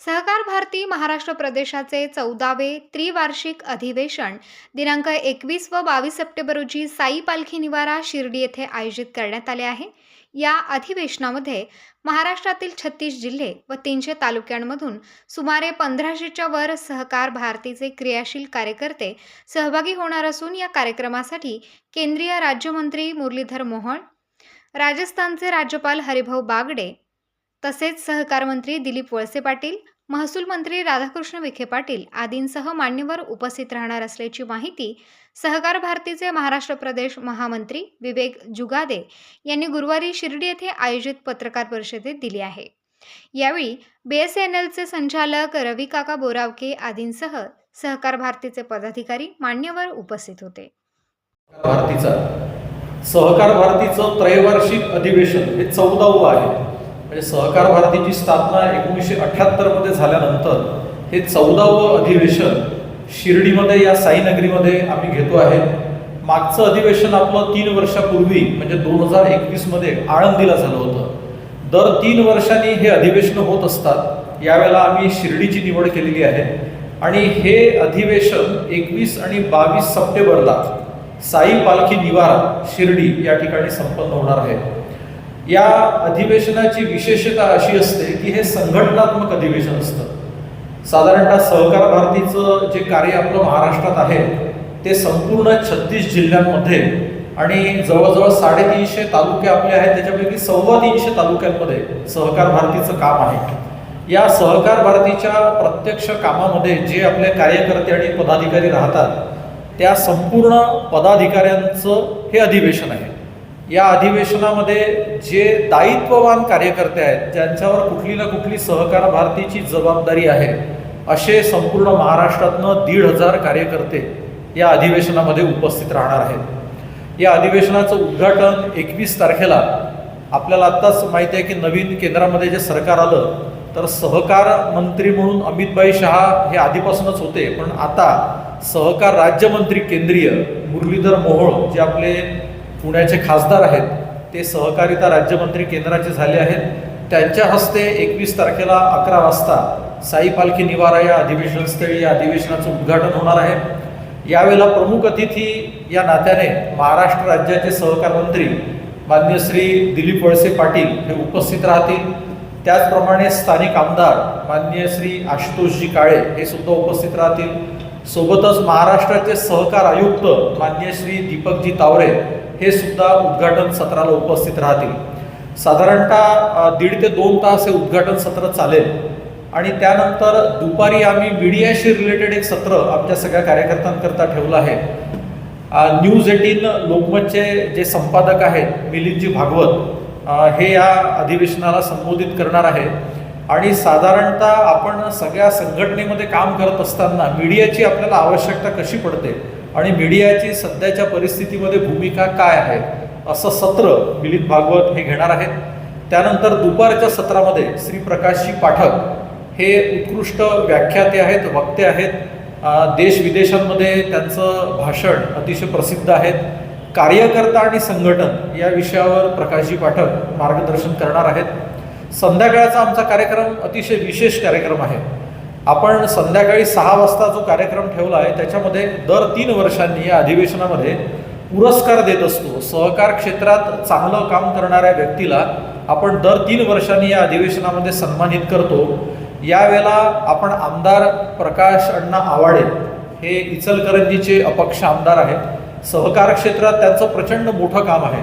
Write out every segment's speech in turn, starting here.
सहकार भारती महाराष्ट्र प्रदेशाचे चौदावे त्रिवार्षिक अधिवेशन दिनांक एकवीस व बावीस सप्टेंबर रोजी साई पालखी निवारा शिर्डी येथे आयोजित करण्यात आले आहे. या अधिवेशनामध्ये महाराष्ट्रातील छत्तीस जिल्हे व तीनशे तालुक्यांमधून सुमारे पंधराशेच्या वर सहकार भारतीचे क्रियाशील कार्यकर्ते सहभागी होणार असून या कार्यक्रमासाठी केंद्रीय राज्यमंत्री मुरलीधर मोहोळ राजस्थानचे राज्यपाल हरिभाऊ बागडे तसेच सहकार मंत्री दिलीप वळसे पाटील महसूल मंत्री राधाकृष्ण विखे पाटील आदींसह मान्यवर उपस्थित राहणार असल्याची माहिती सहकार भारतीचे महाराष्ट्र प्रदेश महामंत्री विवेक जुगादे यांनी गुरुवारी शिर्डी येथे आयोजित पत्रकार परिषदेत दिली आहे. यावेळी बीएसएनएलचे संचालक रवी काका बोरावके आदींसह सहकार भारतीचे पदाधिकारी मान्यवर उपस्थित होते. भारतीचा सहकार भारतीचं त्रैवार्षिक अधिवेशन हे चौदावं आहे. म्हणजे सहकार भारतीची स्थापना एकोणीसशे अठ्ठ्याहत्तरमध्ये झाल्यानंतर हे चौदावं अधिवेशन शिर्डीमध्ये या साईनगरीमध्ये आम्ही घेतो आहे. मागचं अधिवेशन आपलं तीन वर्षापूर्वी म्हणजे दोन हजार एकवीसमध्ये आळंदीला झालं होतं. दर तीन वर्षांनी हे अधिवेशन होत असतात. यावेळेला आम्ही शिर्डीची निवड केलेली आहे. आणि हे अधिवेशन एकवीस आणि बावीस सप्टेंबरला साई पालखी निवारा शिर्डी या ठिकाणी संपन्न होणार आहे. या अधिवेशनाची विशेषता अशी असते की हे संघटनात्मक अधिवेशन असतं. साधारणतः सहकार भारतीचं जे कार्य आपलं महाराष्ट्रात आहे ते संपूर्ण छत्तीस जिल्ह्यांमध्ये आणि जवळजवळ साडेतीनशे तालुके आपले आहेत त्याच्यापैकी सव्वा तीनशे तालुक्यांमध्ये सहकार भारतीचं काम आहे. या सहकार भारतीच्या प्रत्यक्ष कामामध्ये जे आपले कार्यकर्ते आणि पदाधिकारी राहतात त्या संपूर्ण पदाधिकाऱ्यांचं हे अधिवेशन आहे. या अधिवेशनामध्ये जे दायित्ववान कार्यकर्ते आहेत ज्यांच्यावर कुठली ना कुठली सहकार भारतीची जबाबदारी आहे असे संपूर्ण महाराष्ट्रातनं दीड हजार कार्यकर्ते या अधिवेशनामध्ये उपस्थित राहणार आहेत. या अधिवेशनाचं उद्घाटन एकवीस तारखेला आपल्याला आत्ताच माहिती आहे की नवीन केंद्रामध्ये जे सरकार आलं तर सहकार मंत्री म्हणून अमितभाई शहा हे आधीपासूनच होते पण आता सहकार राज्यमंत्री केंद्रीय मुरलीधर मोहोळ जे आपले पुण्याचे खासदार आहेत ते सहकारिता राज्यमंत्री केंद्राचे झाले आहेत. त्यांच्या हस्ते एकवीस तारखेला अकरा वाजता साई पालखी निवारा या अधिवेशनस्थळी या अधिवेशनाचं उद्घाटन होणार आहे. यावेळेला प्रमुख अतिथी या नात्याने महाराष्ट्र राज्याचे सहकार मंत्री मान्य श्री दिलीप वळसे पाटील हे उपस्थित राहतील. त्याचप्रमाणे स्थानिक आमदार मान्य श्री आशुतोषजी काळे हे सुद्धा उपस्थित राहतील. सोबतच महाराष्ट्राचे सहकार आयुक्त मान्य श्री दीपकजी तावरे हे सुद्धा उद्घाटन सत्राला उपस्थित राहतील. साधारणतः दीड ते दोन तास हे उद्घाटन सत्र चालेल. आणि त्यानंतर दुपारी आम्ही मीडियाशी रिलेटेड एक सत्र आमच्या सगळ्या कार्यकर्त्यांकरता ठेवलं आहे. न्यूज एटीन लोकमतचे जे संपादक आहेत मिलिंदजी भागवत हे या अधिवेशनाला संबोधित करणार आहे. आणि साधारणतः आपण सगळ्या संघटनेमध्ये काम करत असताना मीडियाची आपल्याला आवश्यकता कशी पडते? आणि मीडियाची सध्याच्या परिस्थितीमध्ये भूमिका काय आहे असं सत्र मिलिंद भागवत हे घेणार आहेत. त्यानंतर दुपारच्या सत्रामध्ये श्री प्रकाशजी पाठक हे उत्कृष्ट व्याख्याते आहेत वक्ते आहेत. देश विदेशांमध्ये त्यांचं भाषण अतिशय प्रसिद्ध आहेत. कार्यकर्ता आणि संघटन या विषयावर प्रकाशजी पाठक मार्गदर्शन करणार आहेत. संध्याकाळचा आमचा कार्यक्रम अतिशय विशेष कार्यक्रम आहे. आपण संध्याकाळी सहा वाजता जो कार्यक्रम ठेवला आहे त्याच्यामध्ये दर तीन वर्षांनी या अधिवेशनामध्ये पुरस्कार देत असतो. सहकार क्षेत्रात चांगलं काम करणाऱ्या व्यक्तीला आपण दर तीन वर्षांनी या अधिवेशनामध्ये सन्मानित करतो. यावेळेला आपण आमदार प्रकाश अण्णा आवाडे हे इचलकरंजीचे अपक्ष आमदार आहेत. सहकार क्षेत्रात त्यांचं प्रचंड मोठं काम आहे.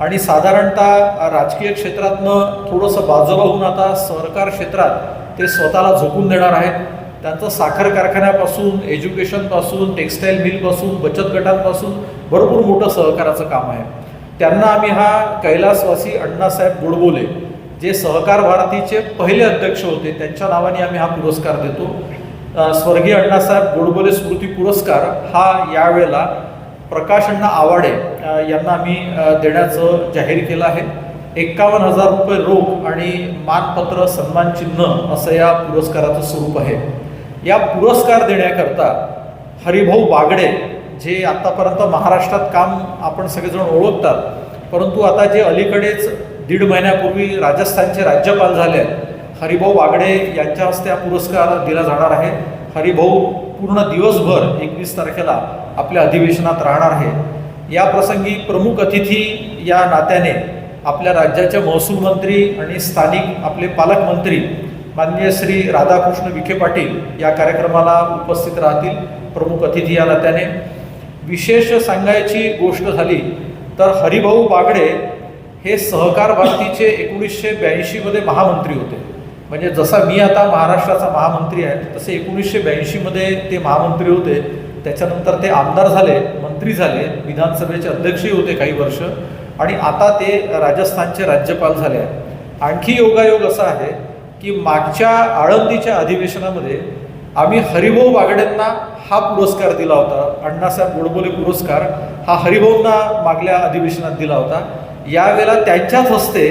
आणि साधारणतः राजकीय क्षेत्रातनं थोडंसं बाजूला होऊन आता सहकार क्षेत्रात ते स्वतःला झोकून देणार आहेत. त्यांचं साखर कारखान्यापासून एज्युकेशनपासून टेक्स्टाईल मिलपासून बचत गटांपासून भरपूर मोठं सहकाराचं काम आहे. त्यांना आम्ही हा कैलासवासी अण्णासाहेब गोडबोले जे सहकार भारतीचे पहिले अध्यक्ष होते त्यांच्या नावाने आम्ही हा पुरस्कार देतो. स्वर्गीय अण्णासाहेब गोडबोले स्मृती पुरस्कार हा यावेळेला प्रकाशांना आवाडे यांना आम्ही देण्याचं जाहीर केलं आहे. एक्कावन्न हजार रुपये रोख आणि मानपत्र सन्मान चिन्ह असं या पुरस्काराचं स्वरूप आहे. या पुरस्कार देण्याकरता हरिभाऊ बागडे जे आत्तापर्यंत महाराष्ट्रात काम आपण सगळेजण ओळखतात परंतु आता जे अलीकडेच दीड महिन्यापूर्वी राजस्थानचे राज्यपाल झाले आहेत हरिभाऊ वागडे यांच्या हस्ते हा पुरस्कार दिला जाणार आहे. हरिभाऊ पूर्ण दिवसभर एकवीस तारखेला आपल्या अधिवेशनात राहणार आहे. या प्रसंगी प्रमुख अतिथी या नात्याने आपल्या राज्याचे महसूल मंत्री आणि स्थानिक आपले पालकमंत्री माननीय श्री राधाकृष्ण विखे पाटील या कार्यक्रमाला उपस्थित राहतील प्रमुख अतिथी या नात्याने. विशेष सांगायची गोष्ट झाली तर हरिभाऊ बागडे हे सहकार भारतीचे एकोणीसशे ब्याऐंशीमध्ये महामंत्री होते. म्हणजे जसा मी आता महाराष्ट्राचा महामंत्री आहे तसे एकोणीसशे ब्याऐंशीमध्ये ते महामंत्री होते. त्याच्यानंतर ते आमदार झाले मंत्री झाले विधानसभेचे अध्यक्षही होते काही वर्ष. आणि आता ते राजस्थानचे राज्यपाल झाले आहेत. आणखी योगायोग असा आहे की मागच्या आळंदीच्या अधिवेशनामध्ये आम्ही हरिभाऊ बागडेंना हा पुरस्कार दिला होता. अण्णासाहेब गोडबोले पुरस्कार हा हरिभाऊंना मागल्या अधिवेशनात दिला होता. यावेळेला त्यांच्याच हस्ते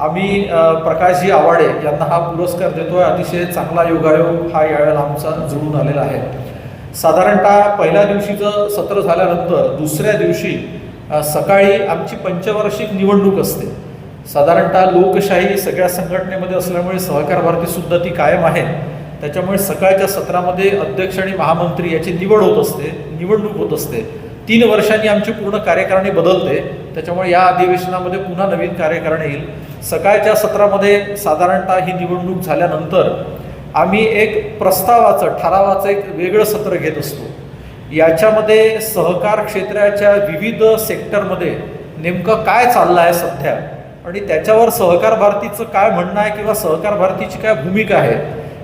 आम्ही प्रकाशजी आवाडे यांना हा पुरस्कार देतोय. अतिशय चांगला योगायोग हा यावेळेला आमचा जुळून आलेला आहे. साधारणतः पहिल्या दिवशीचं सत्र झाल्यानंतर दुसऱ्या दिवशी सकाळी आमची पंचवार्षिक निवडणूक असते. साधारणतः लोकशाही सगळ्या संघटनेमध्ये असल्यामुळे सहकार भारतीसुद्धा ती कायम आहे. त्याच्यामुळे सकाळच्या सत्रामध्ये अध्यक्ष आणि महामंत्री याची निवड होत असते निवडणूक होत असते. तीन वर्षांनी आमची पूर्ण कार्यकारणी बदलते. त्याच्यामुळे या अधिवेशनामध्ये पुन्हा नवीन कार्यकारणी येईल. सकाळच्या सत्रामध्ये साधारणतः ही निवडणूक झाल्यानंतर आम्ही एक प्रस्तावाचं ठरावाचं एक वेगळं सत्र घेत असतो. याच्यामध्ये सहकार क्षेत्राच्या विविध सेक्टरमध्ये नेमकं काय चाललं आहे सध्या? आणि त्याच्यावर सहकार भारतीचं काय म्हणणं आहे किंवा सहकार भारतीची काय भूमिका आहे?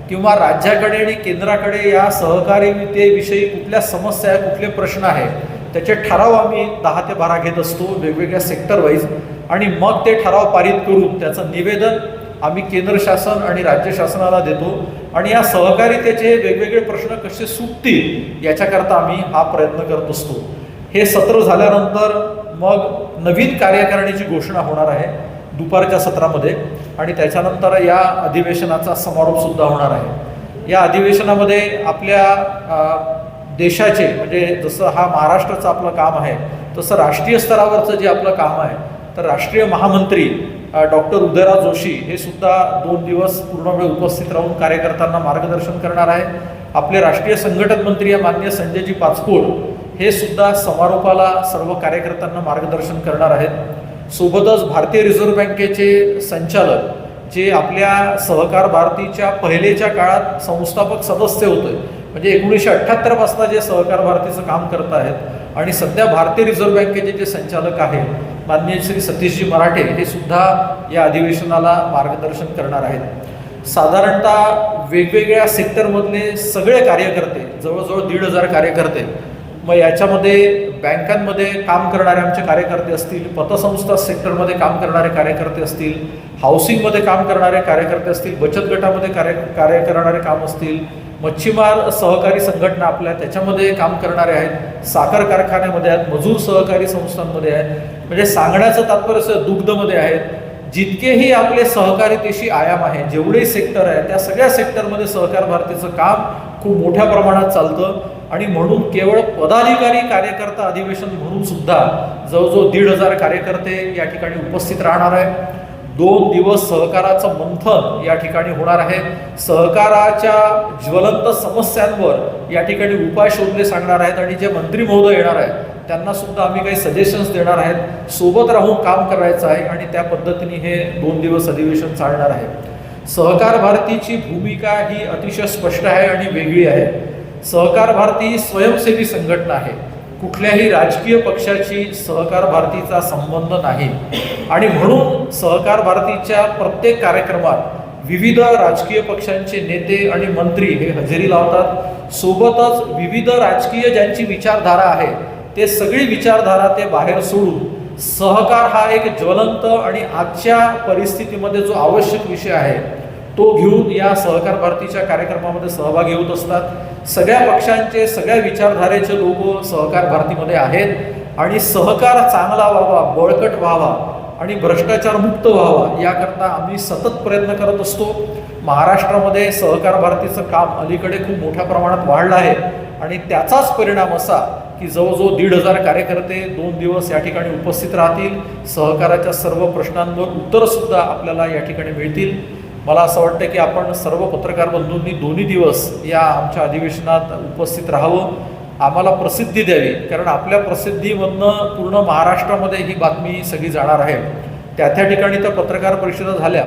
किंवा राज्याकडे आणि केंद्राकडे या सहकारितेविषयी कुठल्या समस्या आहे कुठले प्रश्न आहे त्याचे ठराव आम्ही दहा ते बारा घेत असतो वेगवेगळ्या सेक्टर वाईज आणि मग ते ठराव पारित करून त्याचं निवेदन आम्ही केंद्र शासन आणि राज्य शासनाला देतो. आणि या सहकारितेचे वेगवेगळे प्रश्न कसे सुटतील याच्याकरता आम्ही हा प्रयत्न करत असतो. हे सत्र झाल्यानंतर मग नवीन कार्यकारिणीची घोषणा होणार आहे दुपारच्या सत्रामध्ये आणि त्याच्यानंतर या अधिवेशनाचा समारोपसुद्धा होणार आहे. या अधिवेशनामध्ये आपल्या देशाचे म्हणजे जसं हा महाराष्ट्राचं आपलं काम आहे तसं राष्ट्रीय स्तरावरचं जे आपलं काम आहे तर राष्ट्रीय महामंत्री डॉक्टर उदयराज जोशी हे सुद्धा दोन दिवस पूर्ण वेळ उपस्थित राहून कार्यकर्त्यांना मार्गदर्शन करणार आहे. आपले राष्ट्रीय संघटन मंत्री मान्य संजयजी पाचपोड हे सुद्धा समारोपाला सर्व कार्यकर्त्यांना मार्गदर्शन करणार आहेत. सोबतच भारतीय रिझर्व्ह बँकेचे संचालक जे आपल्या सहकार भारतीच्या पहिलेच्या काळात संस्थापक सदस्य होते म्हणजे एकोणीसशे अठ्ठ्याहत्तरपासून जे सहकार भारतीचं काम करत आहेत आणि सध्या भारतीय रिझर्व्ह बँकेचे जे संचालक आहेत माननीय श्री सतीशजी मराठे हे सुद्धा या अधिवेशनाला मार्गदर्शन करणार आहेत. साधारणतः वेगवेगळ्या सेक्टरमधले सगळे कार्यकर्ते जवळजवळ दीड हजार कार्यकर्ते मग याच्यामध्ये बँकांमध्ये काम करणारे आमचे कार्यकर्ते असतील पतसंस्था सेक्टरमध्ये काम करणारे कार्यकर्ते असतील हाऊसिंगमध्ये काम करणारे कार्यकर्ते असतील बचत गटामध्ये कार्य कार्य करणारे काम असतील मच्छीमार सहकारी संघटना आपल्या त्याच्यामध्ये काम करणारे आहेत. साखर कारखान्यामध्ये आहेत मजूर सहकारी संस्थांमध्ये आहेत. म्हणजे सांगण्याचं तात्पर्य असं दुग्धमध्ये आहेत. जितकेही आपले सहकारितेशी आयाम आहे जेवढेही सेक्टर आहे त्या सगळ्या सेक्टरमध्ये सहकार भारतीचं काम खूप मोठ्या प्रमाणात चालतं. आणि म्हणून केवळ पदाधिकारी कार्यकर्ता अधिवेशन म्हणून सुद्धा जवळजवळ दीड हजार कार्यकर्ते या ठिकाणी उपस्थित राहणार आहे दोन दिवस सहकाराचं मंथन या ठिकाणी होणार आहे. सहकाराच्या ज्वलंत समस्यांवर या ठिकाणी उपाय शोधले सांगणार आहेत आणि जे मंत्री महोदय येणार आहेत त्यांना सुद्धा आम्ही काही सजेशन्स देणार आहेत. सोबत राहून काम करायचं आहे आणि त्या पद्धतीने हे दोन दिवस अधिवेशन चालणार आहे. सहकार भारतीची भूमिका ही अतिशय स्पष्ट आहे आणि वेगळी आहे. सहकार भारती ही स्वयंसेवी संघटना आहे. कुठल्याही राजकीय पक्षाची सहकार भारतीचा संबंध नाही. आणि म्हणून सहकार भारतीच्या प्रत्येक कार्यक्रमात विविध राजकीय पक्षांचे नेते आणि मंत्री हे हजेरी लावतात. सोबतच विविध राजकीय ज्यांची विचारधारा आहे ते सगळी विचारधारा ते बाहेर सोडून सहकार हा एक ज्वलंत आणि आजच्या परिस्थितीमध्ये जो आवश्यक विषय आहे तो घेऊन या सहकार भारतीच्या कार्यक्रमामध्ये सहभागी होत असतात. सगळ्या पक्षांचे सगळ्या विचारधारेचे लोक सहकार भारतीमध्ये आहेत. आणि सहकार चांगला व्हावा बळकट व्हावा आणि भ्रष्टाचार मुक्त व्हावा याकरता आम्ही सतत प्रयत्न करत असतो. महाराष्ट्रामध्ये सहकार भारतीचं काम अलीकडे खूप मोठ्या प्रमाणात वाढलं आहे. आणि त्याचाच परिणाम असा की जवळजवळ दीड हजार कार्यकर्ते दोन दिवस या ठिकाणी उपस्थित राहतील. सहकाराच्या सर्व प्रश्नांवर उत्तरंसुद्धा आपल्याला या ठिकाणी मिळतील. मला असं वाटतं की आपण सर्व पत्रकार बंधूंनी दोन्ही दिवस या आमच्या अधिवेशनात उपस्थित राहावं आम्हाला प्रसिद्धी द्यावी. कारण आपल्या प्रसिद्धीमधनं पूर्ण महाराष्ट्रामध्ये ही बातमी सगळी जाणार आहे. त्या त्या ठिकाणी तर पत्रकार परिषदा झाल्या.